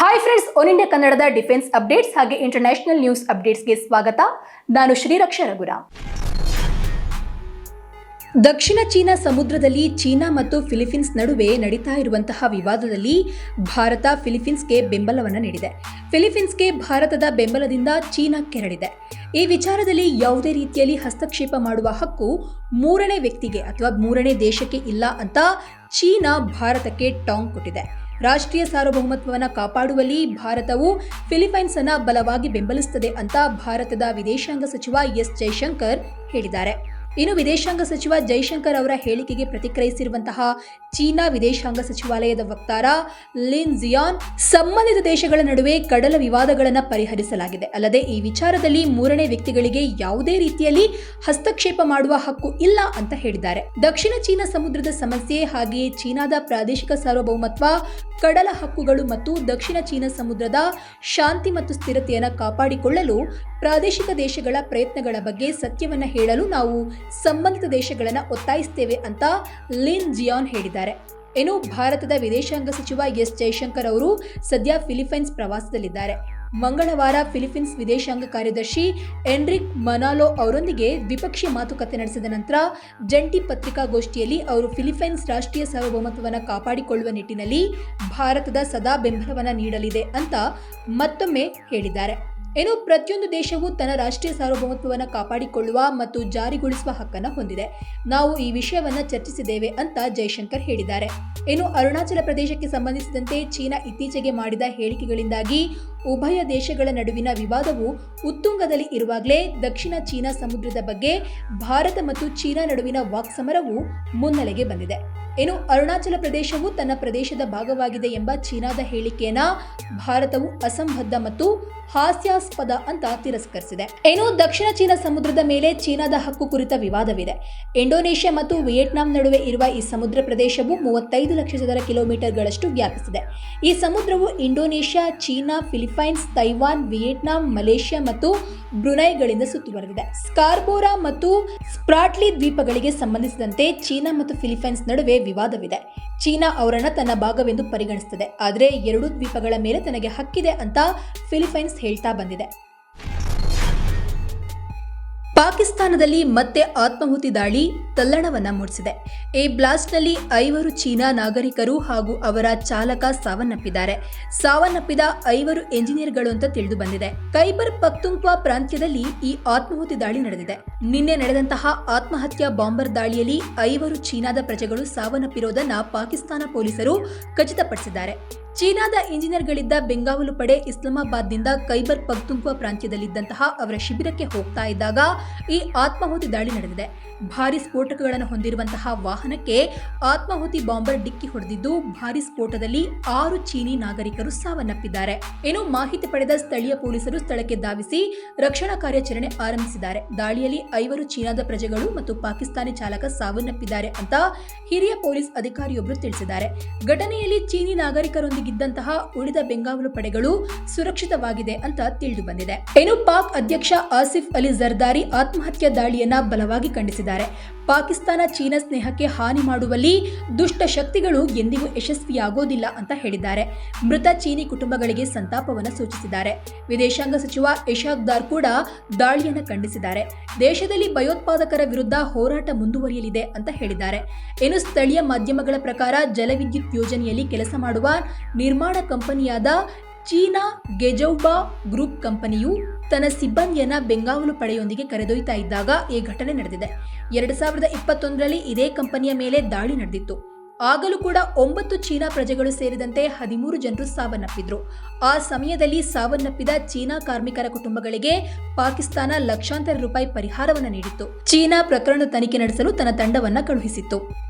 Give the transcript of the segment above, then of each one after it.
Hi friends One India ಕನ್ನಡದ defence updates ಹಾಗೆ international news ಅಪ್ಡೇಟ್ಸ್ಗೆ ಸ್ವಾಗತ. ನಾನು ಶ್ರೀರಕ್ಷ ರಘುರಾಮ್. ದಕ್ಷಿಣ ಚೀನಾ ಸಮುದ್ರದಲ್ಲಿ ಚೀನಾ ಮತ್ತು ಫಿಲಿಪೀನ್ಸ್ ನಡುವೆ ನಡೀತಾ ಇರುವಂತಹ ವಿವಾದದಲ್ಲಿ ಭಾರತ ಫಿಲಿಪೀನ್ಸ್ಗೆ ಬೆಂಬಲವನ್ನು ನೀಡಿದೆ. ಫಿಲಿಪೀನ್ಸ್ಗೆ ಭಾರತದ ಬೆಂಬಲದಿಂದ ಚೀನಾ ಕೆರಳಿದೆ ಈ ವಿಚಾರದಲ್ಲಿ ಯಾವುದೇ ರೀತಿಯಲ್ಲಿ ಹಸ್ತಕ್ಷೇಪ ಮಾಡುವ ಹಕ್ಕು ಮೂರನೇ ವ್ಯಕ್ತಿಗೆ ಅಥವಾ ಮೂರನೇ ದೇಶಕ್ಕೆ ಇಲ್ಲ ಅಂತ ಚೀನಾ ಭಾರತಕ್ಕೆ ಟಾಂಗ್ ಕೊಟ್ಟಿದೆ. ರಾಷ್ಟ್ರೀಯ ಸಾರ್ವಭೌಮತ್ವವನ್ನು ಕಾಪಾಡುವಲ್ಲಿ ಭಾರತವು ಫಿಲಿಪೈನ್ಸ್ ಅನ್ನು ಬಲವಾಗಿ ಬೆಂಬಲಿಸುತ್ತದೆ ಅಂತ ಭಾರತದ ವಿದೇಶಾಂಗ ಸಚಿವ ಎಸ್ ಜೈಶಂಕರ್ ಹೇಳಿದ್ದಾರೆ. ಇನ್ನು ವಿದೇಶಾಂಗ ಸಚಿವ ಜೈಶಂಕರ್ ಅವರ ಹೇಳಿಕೆಗೆ ಪ್ರತಿಕ್ರಿಯಿಸಿರುವಂತಹ ಚೀನಾ ವಿದೇಶಾಂಗ ಸಚಿವಾಲಯದ ವಕ್ತಾರ ಲಿನ್ ಜಿಯಾನ್, ಸಂಬಂಧಿತ ದೇಶಗಳ ನಡುವೆ ಕಡಲ ವಿವಾದಗಳನ್ನು ಪರಿಹರಿಸಲಾಗಿದೆ. ಅಲ್ಲದೆ ಈ ವಿಚಾರದಲ್ಲಿ ಮೂರನೇ ವ್ಯಕ್ತಿಗಳಿಗೆ ಯಾವುದೇ ರೀತಿಯಲ್ಲಿ ಹಸ್ತಕ್ಷೇಪ ಮಾಡುವ ಹಕ್ಕು ಇಲ್ಲ ಅಂತ ಹೇಳಿದ್ದಾರೆ. ದಕ್ಷಿಣ ಚೀನಾ ಸಮುದ್ರದ ಸಮಸ್ಯೆ ಹಾಗೆಯೇ ಚೀನಾದ ಪ್ರಾದೇಶಿಕ ಸಾರ್ವಭೌಮತ್ವ, ಕಡಲ ಹಕ್ಕುಗಳು ಮತ್ತು ದಕ್ಷಿಣ ಚೀನಾ ಸಮುದ್ರದ ಶಾಂತಿ ಮತ್ತು ಸ್ಥಿರತೆಯನ್ನು ಕಾಪಾಡಿಕೊಳ್ಳಲು ಪ್ರಾದೇಶಿಕ ದೇಶಗಳ ಪ್ರಯತ್ನಗಳ ಬಗ್ಗೆ ಸತ್ಯವನ್ನ ಹೇಳಲು ನಾವು ಸಂಬಂಧಿತ ದೇಶಗಳನ್ನು ಒತ್ತಾಯಿಸುತ್ತೇವೆ ಅಂತ ಲಿನ್ ಜಿಯಾನ್ ಹೇಳಿದ್ದಾರೆ. ಇನ್ನು ಭಾರತದ ವಿದೇಶಾಂಗ ಸಚಿವ ಎಸ್ ಜೈಶಂಕರ್ ಅವರು ಸದ್ಯ ಫಿಲಿಪೈನ್ಸ್ ಪ್ರವಾಸದಲ್ಲಿದ್ದಾರೆ. ಮಂಗಳವಾರ ಫಿಲಿಪೀನ್ಸ್ ವಿದೇಶಾಂಗ ಕಾರ್ಯದರ್ಶಿ ಎನ್ರಿಕ್ ಮನಾಲೋ ಅವರೊಂದಿಗೆ ದ್ವಿಪಕ್ಷೀಯ ಮಾತುಕತೆ ನಡೆಸಿದ ನಂತರ ಜಂಟಿ ಪತ್ರಿಕಾಗೋಷ್ಠಿಯಲ್ಲಿ ಅವರು ಫಿಲಿಪೈನ್ಸ್ ರಾಷ್ಟ್ರೀಯ ಸಾರ್ವಭೌಮತ್ವವನ್ನು ಕಾಪಾಡಿಕೊಳ್ಳುವ ನಿಟ್ಟಿನಲ್ಲಿ ಭಾರತದ ಸದಾ ಬೆಂಬಲವನ್ನು ನೀಡಲಿದೆ ಅಂತ ಮತ್ತೊಮ್ಮೆ ಹೇಳಿದ್ದಾರೆ. ಏನು ಪ್ರತಿಯೊಂದು ದೇಶವು ತನ್ನ ರಾಷ್ಟ್ರೀಯ ಸಾರ್ವಭೌಮತ್ವವನ್ನು ಕಾಪಾಡಿಕೊಳ್ಳುವ ಮತ್ತು ಜಾರಿಗೊಳಿಸುವ ಹಕ್ಕನ್ನು ಹೊಂದಿದೆ. ನಾವು ಈ ವಿಷಯವನ್ನು ಚರ್ಚಿಸಿದ್ದೇವೆ ಅಂತ ಜೈಶಂಕರ್ ಹೇಳಿದ್ದಾರೆ. ಏನು ಅರುಣಾಚಲ ಪ್ರದೇಶಕ್ಕೆ ಸಂಬಂಧಿಸಿದಂತೆ ಚೀನಾ ಇತ್ತೀಚೆಗೆ ಮಾಡಿದ ಹೇಳಿಕೆಗಳಿಂದಾಗಿ ಉಭಯ ದೇಶಗಳ ನಡುವಿನ ವಿವಾದವು ಉತ್ತುಂಗದಲ್ಲಿ ಇರುವಾಗಲೇ ದಕ್ಷಿಣ ಚೀನಾ ಸಮುದ್ರದ ಬಗ್ಗೆ ಭಾರತ ಮತ್ತು ಚೀನಾ ನಡುವಿನ ವಾಕ್ಸಮರವು ಮುನ್ನೆಲೆಗೆ ಬಂದಿದೆ. ಏನು ಅರುಣಾಚಲ ಪ್ರದೇಶವು ತನ್ನ ಪ್ರದೇಶದ ಭಾಗವಾಗಿದೆ ಎಂಬ ಚೀನಾದ ಹೇಳಿಕೆಯನ್ನ ಭಾರತವು ಅಸಂಬದ್ಧ ಮತ್ತು ಹಾಸ್ಯಾಸ್ಪದ ಅಂತ ತಿರಸ್ಕರಿಸಿದೆ. ಏನು ದಕ್ಷಿಣ ಚೀನಾ ಸಮುದ್ರದ ಮೇಲೆ ಚೀನಾದ ಹಕ್ಕು ಕುರಿತ ವಿವಾದವಿದೆ. ಇಂಡೋನೇಷ್ಯಾ ಮತ್ತು ವಿಯೆಟ್ನಾಂ ನಡುವೆ ಇರುವ ಈ ಸಮುದ್ರ ಪ್ರದೇಶವು ಮೂವತ್ತೈದು ಲಕ್ಷ ಚದರ ಕಿಲೋಮೀಟರ್ಗಳಷ್ಟು ವ್ಯಾಪಿಸಿದೆ. ಈ ಸಮುದ್ರವು Indonesia, China Philippines Taiwan, Vietnam, Malaysia ಮತ್ತು ಬ್ರುನೈಗಳಿಂದ ಸುತ್ತುವರೆದಿದೆ. ಸ್ಕಾರ್ಬೋರಾ ಮತ್ತು ಸ್ಪ್ರಾಟ್ಲಿ ದ್ವೀಪಗಳಿಗೆ ಸಂಬಂಧಿಸಿದಂತೆ ಚೀನಾ ಮತ್ತು ಫಿಲಿಪೈನ್ಸ್ ನಡುವೆ ವಿವಾದವಿದೆ. ಚೀನಾ ಅವರನ್ನು ತನ್ನ ಭಾಗವೆಂದು ಪರಿಗಣಿಸುತ್ತದೆ. ಆದರೆ ಎರಡೂ ದ್ವೀಪಗಳ ಮೇಲೆ ತನಗೆ ಹಕ್ಕಿದೆ ಅಂತ ಫಿಲಿಪೈನ್ಸ್ ಹೇಳ್ತಾ ಬಂದಿದೆ. ಪಾಕಿಸ್ತಾನದಲ್ಲಿ ಮತ್ತೆ ಆತ್ಮಾಹುತಿ ದಾಳಿ ತಲ್ಲಣವನ್ನ ಮೂಡಿಸಿದೆ. ಈ ಬ್ಲಾಸ್ಟ್ನಲ್ಲಿ ಐವರು ಚೀನಾ ನಾಗರಿಕರು ಹಾಗೂ ಅವರ ಚಾಲಕ ಸಾವನ್ನಪ್ಪಿದ್ದಾರೆ. ಸಾವನ್ನಪ್ಪಿದ ಐವರು ಎಂಜಿನಿಯರ್ಗಳು ಅಂತ ತಿಳಿದು ಬಂದಿದೆ. ಕೈಬರ್ ಪಕ್ತುಂಕ್ವಾ ಪ್ರಾಂತ್ಯದಲ್ಲಿ ಈ ಆತ್ಮಾಹುತಿ ದಾಳಿ ನಡೆದಿದೆ. ನಿನ್ನೆ ನಡೆದಂತಹ ಆತ್ಮಹತ್ಯಾ ಬಾಂಬರ್ ದಾಳಿಯಲ್ಲಿ ಐವರು ಚೀನಾದ ಪ್ರಜೆಗಳು ಸಾವನ್ನಪ್ಪಿರೋದನ್ನ ಪಾಕಿಸ್ತಾನ ಪೊಲೀಸರು ಖಚಿತಪಡಿಸಿದ್ದಾರೆ. ಚೀನಾದ ಇಂಜಿನಿಯರ್ಗಳಿದ್ದ ಬೆಂಗಾವಲು ಪಡೆ ಇಸ್ಲಾಮಾಬಾದ್ನಿಂದ ಕೈಬರ್ ಪಕ್ತುಂಕ್ವಾ ಪ್ರಾಂತ್ಯದಲ್ಲಿದ್ದಂತಹ ಅವರ ಶಿಬಿರಕ್ಕೆ ಹೋಗ್ತಾ ಇದ್ದಾಗ ಈ ಆತ್ಮಾಹುತಿ ದಾಳಿ ನಡೆದಿದೆ. ಭಾರಿ ಸ್ಫೋಟಕಗಳನ್ನು ಹೊಂದಿರುವಂತಹ ವಾಹನಕ್ಕೆ ಆತ್ಮಾಹುತಿ ಬಾಂಬರ್ ಡಿಕ್ಕಿ ಹೊಡೆದಿದ್ದು, ಭಾರಿ ಸ್ಫೋಟದಲ್ಲಿ ಆರು ಚೀನಿ ನಾಗರಿಕರು ಸಾವನ್ನಪ್ಪಿದ್ದಾರೆ. ಇನ್ನು ಮಾಹಿತಿ ಪಡೆದ ಸ್ಥಳೀಯ ಪೊಲೀಸರು ಸ್ಥಳಕ್ಕೆ ಧಾವಿಸಿ ರಕ್ಷಣಾ ಕಾರ್ಯಾಚರಣೆ ಆರಂಭಿಸಿದ್ದಾರೆ. ದಾಳಿಯಲ್ಲಿ ಐವರು ಚೀನಾದ ಪ್ರಜೆಗಳು ಮತ್ತು ಪಾಕಿಸ್ತಾನಿ ಚಾಲಕ ಸಾವನ್ನಪ್ಪಿದ್ದಾರೆ ಅಂತ ಹಿರಿಯ ಪೊಲೀಸ್ ಅಧಿಕಾರಿಯೊಬ್ಬರು ತಿಳಿಸಿದ್ದಾರೆ. ಘಟನೆಯಲ್ಲಿ ಚೀನಿ ನಾಗರಿಕರೊಂದಿಗಿದ್ದಂತಹ ಉಳಿದ ಬೆಂಗಾವಲು ಪಡೆಗಳು ಸುರಕ್ಷಿತವಾಗಿದೆ ಅಂತ ತಿಳಿದು ಬಂದಿದೆ. ಇನ್ನು ಪಾಕ್ ಅಧ್ಯಕ್ಷ ಆಸಿಫ್ ಅಲಿ ಜರ್ದಾರಿ ಆತ್ಮಹತ್ಯಾ ದಾಳಿಯನ್ನ ಬಲವಾಗಿ ಖಂಡಿಸಿದ್ದಾರೆ. ಪಾಕಿಸ್ತಾನ ಚೀನಾ ಸ್ನೇಹಕ್ಕೆ ಹಾನಿ ಮಾಡುವಲ್ಲಿ ದುಷ್ಟ ಶಕ್ತಿಗಳು ಎಂದಿಗೂ ಯಶಸ್ವಿಯಾಗೋದಿಲ್ಲ ಅಂತ ಹೇಳಿದ್ದಾರೆ. ಮೃತ ಚೀನಿ ಕುಟುಂಬಗಳಿಗೆ ಸಂತಾಪವನ್ನು ಸೂಚಿಸಿದ್ದಾರೆ. ವಿದೇಶಾಂಗ ಸಚಿವ ಇಶಾಕ್ ದಾರ್ ಕೂಡ ದಾಳಿಯನ್ನು ಖಂಡಿಸಿದ್ದಾರೆ. ದೇಶದಲ್ಲಿ ಭಯೋತ್ಪಾದಕರ ವಿರುದ್ಧ ಹೋರಾಟ ಮುಂದುವರಿಯಲಿದೆ ಅಂತ ಹೇಳಿದ್ದಾರೆ. ಇನ್ನು ಸ್ಥಳೀಯ ಮಾಧ್ಯಮಗಳ ಪ್ರಕಾರ ಜಲವಿದ್ಯುತ್ ಯೋಜನೆಯಲ್ಲಿ ಕೆಲಸ ಮಾಡುವ ನಿರ್ಮಾಣ ಕಂಪನಿಯಾದ ಚೀನಾ ಗೆಜೌಬಾ ಗ್ರೂಪ್ ಕಂಪನಿಯು ತನ್ನ ಸಿಬ್ಬಂದಿಯನ್ನ ಬೆಂಗಾವಲು ಪಡೆಯೊಂದಿಗೆ ಕರೆದೊಯ್ತಾ ಇದ್ದಾಗ ಈ ಘಟನೆ ನಡೆದಿದೆ. ಎರಡು ಸಾವಿರದ ಇಪ್ಪತ್ತೊಂದರಲ್ಲಿ ಇದೇ ಕಂಪನಿಯ ಮೇಲೆ ದಾಳಿ ನಡೆದಿತ್ತು. ಆಗಲೂ ಕೂಡ ಒಂಬತ್ತು ಚೀನಾ ಪ್ರಜೆಗಳು ಸೇರಿದಂತೆ ಹದಿಮೂರು ಜನರು ಸಾವನ್ನಪ್ಪಿದ್ರು. ಆ ಸಮಯದಲ್ಲಿ ಸಾವನ್ನಪ್ಪಿದ ಚೀನಾ ಕಾರ್ಮಿಕರ ಕುಟುಂಬಗಳಿಗೆ ಪಾಕಿಸ್ತಾನ ಲಕ್ಷಾಂತರ ರೂಪಾಯಿ ಪರಿಹಾರವನ್ನು ನೀಡಿತ್ತು. ಚೀನಾ ಪ್ರಕರಣ ತನಿಖೆ ನಡೆಸಲು ತನ್ನ ತಂಡವನ್ನ ಕಳುಹಿಸಿತ್ತು.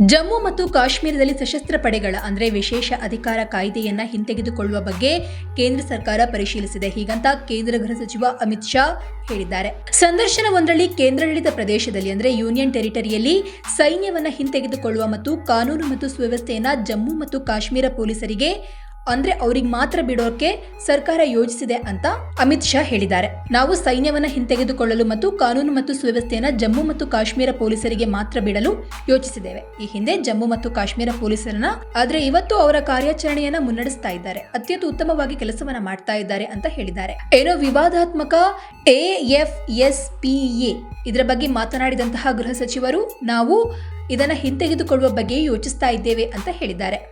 ಜಮ್ಮು ಮತ್ತು ಕಾಶ್ಮೀರದಲ್ಲಿ ಸಶಸ್ತ್ರ ಪಡೆಗಳ, ಅಂದರೆ ವಿಶೇಷ ಅಧಿಕಾರ ಕಾಯ್ದೆಯನ್ನ ಹಿಂತೆಗೆದುಕೊಳ್ಳುವ ಬಗ್ಗೆ ಕೇಂದ್ರ ಸರ್ಕಾರ ಪರಿಶೀಲಿಸಿದೆ. ಹೀಗಂತ ಕೇಂದ್ರ ಗೃಹ ಸಚಿವ ಅಮಿತ್ ಶಾ ಹೇಳಿದ್ದಾರೆ. ಸಂದರ್ಶನವೊಂದರಲ್ಲಿ ಕೇಂದ್ರಾಡಳಿತ ಪ್ರದೇಶದಲ್ಲಿ, ಅಂದರೆ ಯೂನಿಯನ್ ಟೆರಿಟರಿಯಲ್ಲಿ ಸೈನ್ಯವನ್ನ ಹಿಂತೆಗೆದುಕೊಳ್ಳುವ ಮತ್ತು ಕಾನೂನು ಮತ್ತು ಸುವ್ಯವಸ್ಥೆಯನ್ನ ಜಮ್ಮು ಮತ್ತು ಕಾಶ್ಮೀರ ಪೊಲೀಸರಿಗೆ ಅಂದ್ರೆ ಅವ್ರಿಗೆ ಮಾತ್ರ ಬಿಡೋಕೆ ಸರ್ಕಾರ ಯೋಜಿಸಿದೆ ಅಂತ ಅಮಿತ್ ಶಾ ಹೇಳಿದ್ದಾರೆ. ನಾವು ಸೈನ್ಯವನ್ನ ಹಿಂತೆಗೆದುಕೊಳ್ಳಲು ಮತ್ತು ಕಾನೂನು ಮತ್ತು ಸುವ್ಯವಸ್ಥೆಯನ್ನ ಜಮ್ಮು ಮತ್ತು ಕಾಶ್ಮೀರ ಪೊಲೀಸರಿಗೆ ಮಾತ್ರ ಬಿಡಲು ಯೋಚಿಸಿದ್ದೇವೆ. ಈ ಹಿಂದೆ ಜಮ್ಮು ಮತ್ತು ಕಾಶ್ಮೀರ ಪೊಲೀಸರನ್ನ ಆದ್ರೆ ಇವತ್ತು ಅವರ ಕಾರ್ಯಾಚರಣೆಯನ್ನ ಮುನ್ನಡೆಸ್ತಾ ಇದ್ದಾರೆ. ಅತ್ಯಂತ ಉತ್ತಮವಾಗಿ ಕೆಲಸವನ್ನ ಮಾಡ್ತಾ ಇದ್ದಾರೆ ಅಂತ ಹೇಳಿದ್ದಾರೆ. ಏನೋ ವಿವಾದಾತ್ಮಕ A F S P A ಇದರ ಬಗ್ಗೆ ಮಾತನಾಡಿದಂತಹ ಗೃಹ ಸಚಿವರು ನಾವು ಇದನ್ನ ಹಿಂತೆಗೆದುಕೊಳ್ಳುವ ಬಗ್ಗೆ ಯೋಚಿಸ್ತಾ ಇದ್ದೇವೆ ಅಂತ ಹೇಳಿದ್ದಾರೆ.